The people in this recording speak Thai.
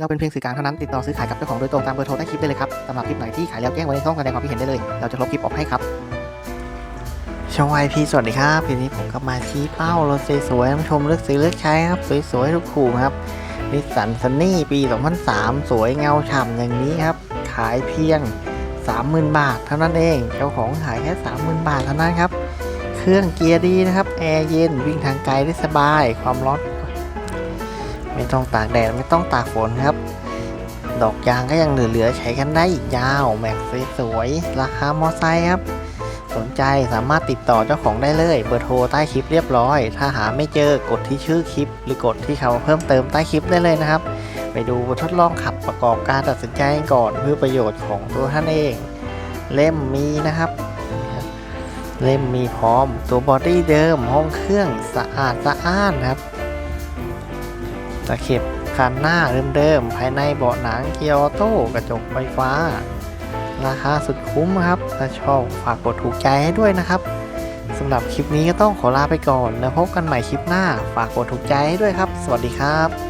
เราเป็นเพียงสื่อกลางเท่านั้นติดต่อซื้อขายกับเจ้าของโดยตรงตามเบอร์โทรใต้คลิปได้เลยครับสำหรับคลิปไหนที่ขายแล้วแจ้งไว้ในช่องแสดงความคิดเห็นได้เลย เราจะลบคลิปออกให้ครับช่องไอพีสวัสดีครับทีนี้ผมก็มาชี้เป้ารถสวยๆท่านผู้ชมเลือกซื้อเลือกใช้ครับสวยๆทุกคู่ครับนิสสันซันนี่ปี 2003 สวยเงาฉ่ำอย่างนี้ครับ ขายเพียง 30,000 บาทเท่านั้นเอง เจ้าของขายแค่ 30,000 บาทเท่านั้นครับ เครื่องเกียร์ดีนะครับ แอร์เย็นวิ่งทางไกลได้สบาย ความร้อน ต้องตากแดดไม่ต้องตากฝนครับ ดอกยางก็ยังเหลือๆใช้กันได้อีกยาว แม็กสวยๆราคามอไซค์ครับ สนใจสามารถติดต่อเจ้าของได้เลย เบอร์โทรใต้คลิปเรียบร้อย ถ้าหาไม่เจอกดที่ชื่อคลิป หรือกดที่คำเพิ่มเติมใต้คลิปได้เลยนะครับ ไปดูทดลองขับประกอบการตัดสินใจก่อนเพื่อประโยชน์ของตัวท่านเอง เล่มมีนะครับเล่มมีพร้อมตัวบอดี้เดิมห้องเครื่องสะอาดสะอ้านครับ ตะเข็บคันหน้าเดิมๆภายในเบาะหนังเกียร์ออโต้กระจกไฟฟ้า ราคาสุดคุ้มครับ ถ้าชอบฝากกดถูกใจให้ด้วยนะครับสำหรับคลิปนี้ก็ต้องขอลาไปก่อน แล้วพบกันใหม่คลิปหน้า ฝากกดถูกใจให้ด้วยครับ สวัสดีครับ